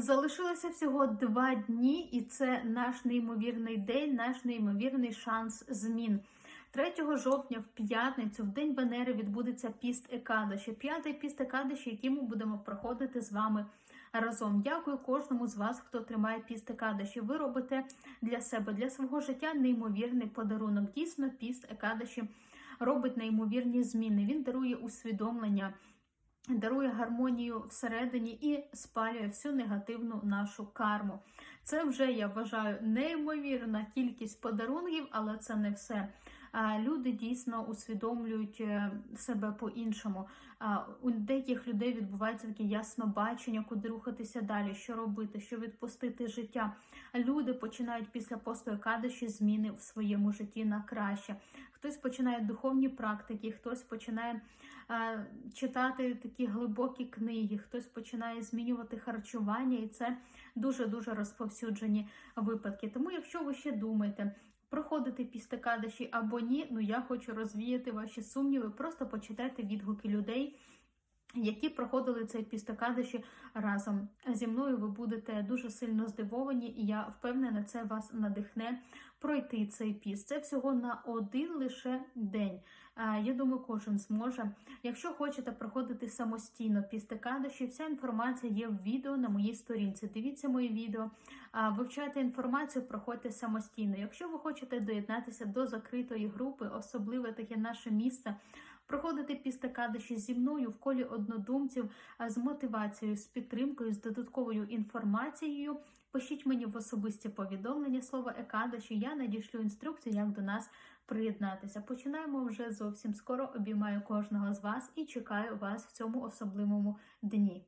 Залишилося всього два дні, і це наш неймовірний день, наш неймовірний шанс змін. 3 жовтня в п'ятницю, в день Венери, відбудеться піст Екадаші. П'ятий піст Екадаші, який ми будемо проходити з вами разом. Дякую кожному з вас, хто тримає піст Екадаші. Ви робите для себе, для свого життя неймовірний подарунок. Дійсно, піст Екадаші робить неймовірні зміни. Він дарує усвідомлення дарує гармонію всередині і спалює всю негативну нашу карму. Це вже я вважаю неймовірна кількість подарунків, але це не все. Люди дійсно усвідомлюють е, себе по-іншому. У деяких людей відбувається таке ясно бачення, куди рухатися далі, що робити, що відпустити життя. Люди починають після постою кадиші зміни в своєму житті на краще. Хтось починає духовні практики, хтось починає читати такі глибокі книги, хтось починає змінювати харчування, і це дуже дуже розповсюджені випадки. Тому, якщо ви ще думаєте. Проходити пістекадиші або ні, ну я хочу розвіяти ваші сумніви. Просто почитайте відгуки людей, які проходили цей пістокадиші разом зі мною. Ви будете дуже сильно здивовані, і я впевнена, це вас надихне пройти цей піст. Це всього на один лише день. Я думаю, кожен зможе. Якщо хочете проходити самостійно пістекадиші, вся інформація є в відео на моїй сторінці. Дивіться мої відео, вивчайте інформацію, проходьте самостійно. Якщо ви хочете доєднатися до закритої групи, особливе таке наше місце. Проходити пістекадиші зі мною в колі однодумців з мотивацією, з підтримкою, з додатковою інформацією. Пишіть мені в особисті повідомлення слово Екадаші. Я надішлю інструкцію, як до нас приєднатися. Починаємо вже зовсім скоро. Обіймаю кожного з вас і чекаю вас в цьому особливому дні.